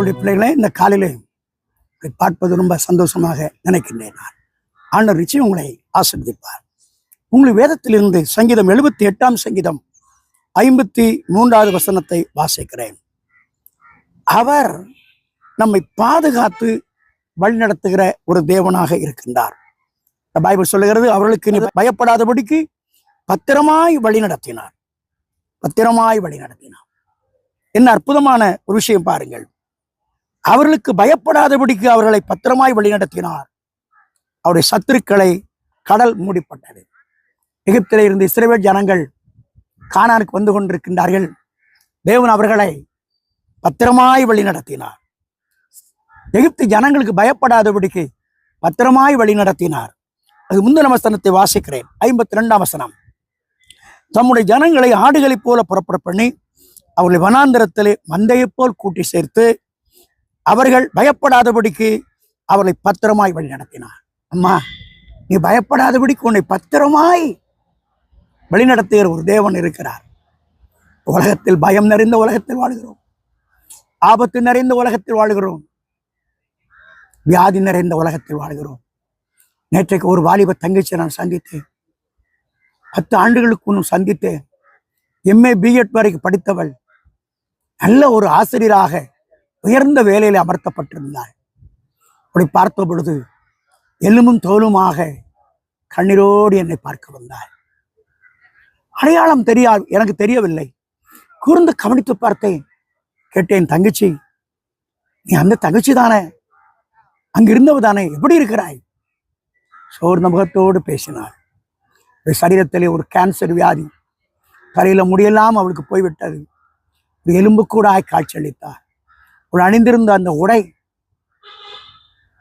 ஆண்டவருடைய பிள்ளைகளை இந்த காலையிலே பார்ப்பது ரொம்ப சந்தோஷமாக நினைக்கின்றேன் நான். ஆண்டவர் ரிச்சி உங்களை ஆசிர்வதிப்பார். உங்கள் வேதத்திலிருந்து சங்கீதம் எழுபத்தி எட்டாம் சங்கீதம் ஐம்பத்தி மூன்றாவது வசனத்தை வாசிக்கிறேன். அவர் நம்மை பாதுகாத்து வழிநடத்துகிற ஒரு தேவனாக இருக்கின்றார். பைபிள் சொல்லுகிறது அவர்களுக்கு நீ பயப்படாதபடிக்கு பத்திரமாய் வழி நடத்தினார். பத்திரமாய் வழி நடத்தினார். என்ன அற்புதமான ஒரு விஷயம் பாருங்கள். அவர்களுக்கு பயப்படாதபடிக்கு அவர்களை பத்திரமாய் வழிநடத்தினார். அவருடைய சத்துருக்களை கடல் மூடிப்பட்டது. எகிப்திலே இருந்து இஸ்ரேல் ஜனங்கள் கானானுக்கு வந்து கொண்டிருக்கின்றார்கள். தேவன் அவர்களை பத்திரமாய் வழி நடத்தினார் எகிப்து ஜனங்களுக்கு பயப்படாதபடிக்கு பத்திரமாய் வழி நடத்தினார் அது முந்தின வசனத்தை வாசிக்கிறேன். ஐம்பத்தி ரெண்டாம் வசனம். தம்முடைய ஜனங்களை ஆடுகளைப் போல புறப்பட பண்ணி அவர்களை வனாந்திரத்திலே மந்தையைப் போல் கூட்டி சேர்த்து அவர்கள் பயப்படாதபடிக்கு அவர்களை பத்திரமாய் வழி நடத்தினார். அம்மா நீ பயப்படாதபடிக்கு உன்னை பத்திரமாய் வழிநடத்துகிற ஒரு தேவன் இருக்கிறார். உலகத்தில் பயம் நிறைந்த உலகத்தில் வாழ்கிறோம். ஆபத்து நிறைந்த உலகத்தில் வாழ்கிறோம். வியாதி நிறைந்த உலகத்தில் வாழ்கிறோம். நேற்றைக்கு ஒரு வாலிப தங்கச்சியை நான் சந்தித்தேன். பத்து ஆண்டுகளுக்கு முன்னும் சந்தித்தேன். எம்ஏ பிஎட் வரைக்கும் படித்தவள். நல்ல ஒரு ஆசிரியராக உயர்ந்த வேலையில் அமர்த்தப்பட்டிருந்தாள். அப்படி பார்த்த பொழுது எலும்பும் தோலுமாக கண்ணீரோடு என்னை பார்க்க வந்தாள். அடையாளம் தெரியாது எனக்கு தெரியவில்லை. கூர்ந்து கவனித்து பார்த்தேன். கேட்டேன் தங்கச்சி நீ அந்த தங்கச்சி தானே? அங்கிருந்தவ தானே? எப்படி இருக்கிறாய்? சோர்ந்த முகத்தோடு பேசினாள். ஒரு சரீரத்திலே ஒரு கேன்சர் வியாதி. தலையில முடியெல்லாம் அவளுக்கு போய்விட்டது. ஒரு எலும்பு கூட காட்சியளித்தார் ஒரு அணிந்திருந்த அந்த உடை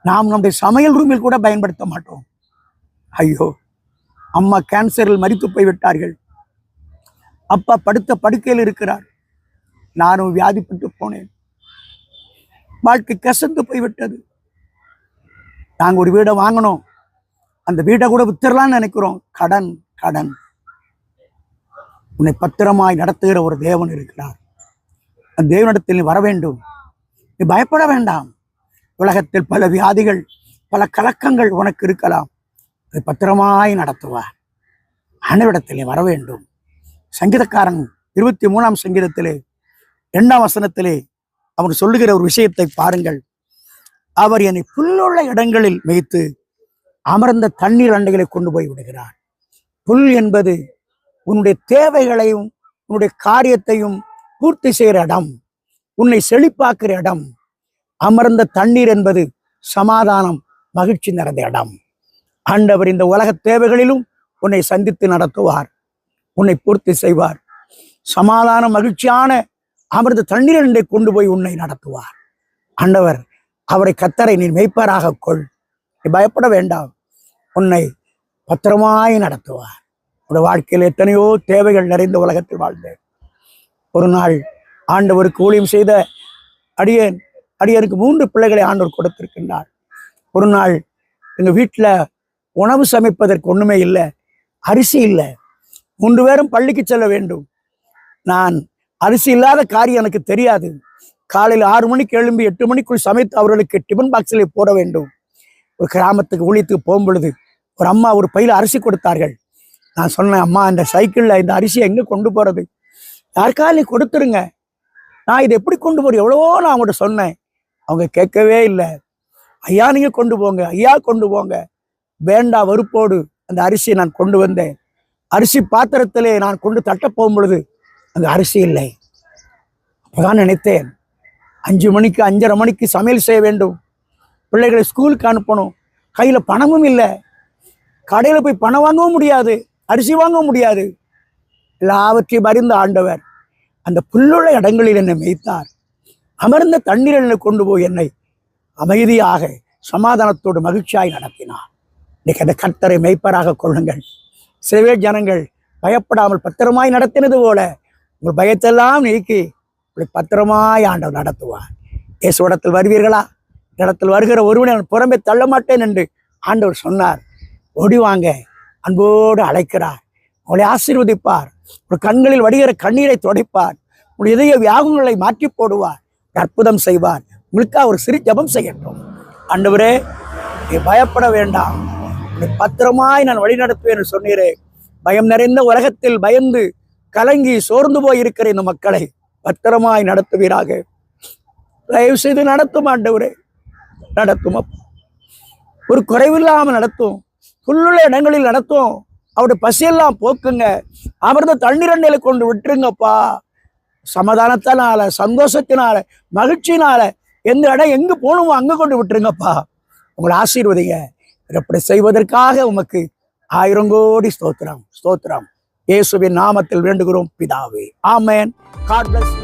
நாம் நம்முடைய சமையல் ரூமில் கூட பயன்படுத்த மாட்டோம். ஐயோ அம்மா கேன்சரில் மறித்து போய்விட்டார்கள். அப்பா படுத்த படுக்கையில் இருக்கிறார். நானும் வியாதிப்பட்டு போனேன். வாழ்க்கை கசந்து போய்விட்டது. நாங்கள் ஒரு வீடை வாங்கினோம். அந்த வீட்டை கூட வித்துடலாம்னு நினைக்கிறோம். கடன் கடன். உன்னை பத்திரமாய் நடத்துகிற ஒரு தேவன் இருக்கிறார். அந்த தேவனிடத்தில் நீ வர வேண்டும். நீ பயப்பட வேண்டாம். உலகத்தில் பல வியாதிகள் பல கலக்கங்கள் உனக்கு இருக்கலாம். அதை பத்திரமாய் நடத்துவார் ஆண்டவிடத்தில் நீ வர வேண்டும். சங்கீதக்காரன் இருபத்தி மூணாம் சங்கீதத்திலே இரண்டாம் வசனத்திலே அவர் சொல்லுகிற ஒரு விஷயத்தை பாருங்கள். அவர் என்னை புல்லுள்ள இடங்களில் வைத்து அமர்ந்த தண்ணீர் அண்டைகளை கொண்டு போய் விடுகிறார். புல் என்பது உன்னுடைய தேவைகளையும் உன்னுடைய காரியத்தையும் பூர்த்தி செய்கிற இடம். உன்னை செழிப்பாக்குற இடம். அமர்ந்த தண்ணீர் என்பது சமாதானம் மகிழ்ச்சி நிறைந்த இடம். ஆண்டவர் இந்த உலக தேவைகளிலும் உன்னை சந்தித்து நடத்துவார். உன்னை பூர்த்தி செய்வார். சமாதான மகிழ்ச்சியான அமர்ந்த என்றை கொண்டு போய் உன்னை நடத்துவார். ஆண்டவர் அவரை கத்தரை நீ மெய்ப்பராக கொள். நீ பயப்பட வேண்டாம். உன்னை பத்திரமாய் நடத்துவார். உன்னோட வாழ்க்கையில் எத்தனையோ தேவைகள் நிறைந்த உலகத்தில் வாழ்ந்தேன். ஒரு நாள் ஆண்டவருக்கு ஊழியம் செய்த அடியேன் அடியனுக்கு மூன்று பிள்ளைகளை ஆண்டவர் கொடுத்திருக்கின்றார். ஒரு நாள் எங்கள் வீட்டில் உணவு சமைப்பதற்கு ஒன்றுமே இல்லை அரிசி இல்லை. மூன்று பேரும் பள்ளிக்கு செல்ல வேண்டும். நான் அரிசி இல்லாத காரியம் எனக்கு தெரியாது. காலையில் ஆறு மணிக்கு எழும்பி எட்டு மணிக்குள் சமைத்து அவர்களுக்கு டிஃபன் பாக்ஸில் போட வேண்டும். ஒரு கிராமத்துக்கு ஊழியத்துக்கு போகும் பொழுது ஒரு அம்மா ஒரு பையில் அரிசி கொடுத்தார்கள். நான் சொன்னேன் அம்மா இந்த சைக்கிளில் இந்த அரிசியை எங்கே கொண்டு போகிறது யாருக்காலையும் நீ கொடுத்துருங்க. நான் இதை எப்படி கொண்டு போகிறேன் எவ்வளவோ நான் அவங்கள்ட்ட சொன்னேன். அவங்க கேட்கவே இல்லை. ஐயா நீங்கள் கொண்டு போங்க. ஐயா கொண்டு போங்க. வேண்டா வெறுப்போடு அந்த அரிசியை நான் கொண்டு வந்தேன். அரிசி பாத்திரத்திலே நான் கொண்டு தட்ட போகும் பொழுது அந்த அரிசி இல்லை. அப்போதான் நினைத்தேன் அஞ்சு மணிக்கு அஞ்சரை மணிக்கு சமையல் செய்ய வேண்டும். பிள்ளைகளை ஸ்கூலுக்கு அனுப்பணும். கையில் பணமும் இல்லை. கடையில் போய் பணம் வாங்கவும் முடியாது. அரிசி வாங்க முடியாது. எல்லாவற்றையும் அறிந்த ஆண்டவர் அந்த புல்லுள்ள இடங்களில் என்னை மேய்த்தார். அமர்ந்த தண்ணீர் என்னை கொண்டு போய் என்னை அமைதியாக சமாதானத்தோடு மகிழ்ச்சியாய் நடத்தினார். இன்னைக்கு அந்த கர்த்தரை மெய்ப்பராக கொள்ளுங்கள். சிலவே ஜனங்கள் பயப்படாமல் பத்திரமாய் நடத்தினது போல உங்கள் பயத்தெல்லாம் நீக்கி உங்களை பத்திரமாய் ஆண்டவர் நடத்துவார். இயேசு இடத்தில் வருவீர்களா? இடத்தில் வருகிற ஒருவனை நான் புறம்பே தள்ள மாட்டேன் என்று ஆண்டவர் சொன்னார். ஒடி வாங்க அன்போடு அழைக்கிறார். உங்களை ஆசீர்வதிப்பார். ஒரு கண்களில் வடிகிற கண்ணீரை துடைப்பார். உன் இதய வியாகங்களை மாற்றி போடுவார் அற்புதம் செய்வார் உங்களுக்காக ஒரு சிறு ஜபம் செய்யட்டும். ஆண்டவரே நீ பயப்பட வேண்டாம். நீ பத்திரமாய் நான் வழி நடத்துவேன் சொன்னீரே. பயம் நிறைந்த உலகத்தில் பயந்து கலங்கி சோர்ந்து போய் இருக்கிற இந்த மக்களை பத்திரமாய் நடத்துவீராக. தயவு செய்து நடத்தும் ஆண்டவரே. நடத்தும் அப்பா. ஒரு குறைவில்லாமல் நடத்தும். புல்லுள்ள இடங்களில் நடத்தும். அவருடைய பசியெல்லாம் போக்குங்க. அமர்ந்த தண்ணீரண்டையில கொண்டு விட்டுருங்கப்பா. சமாதானத்தினால சந்தோஷத்தினால மகிழ்ச்சியினால எந்த இடம் எங்கு போகணுமோ அங்க கொண்டு விட்டுருங்கப்பா. உங்களை ஆசீர்வதிங்க. எப்படி செய்வதற்காக உமக்கு ஆயிரம் கோடி ஸ்தோத்திரம் ஸ்தோத்திரம். இயேசுவின் நாமத்தில் வேண்டுகிறோம் பிதாவே. ஆமேன். God bless.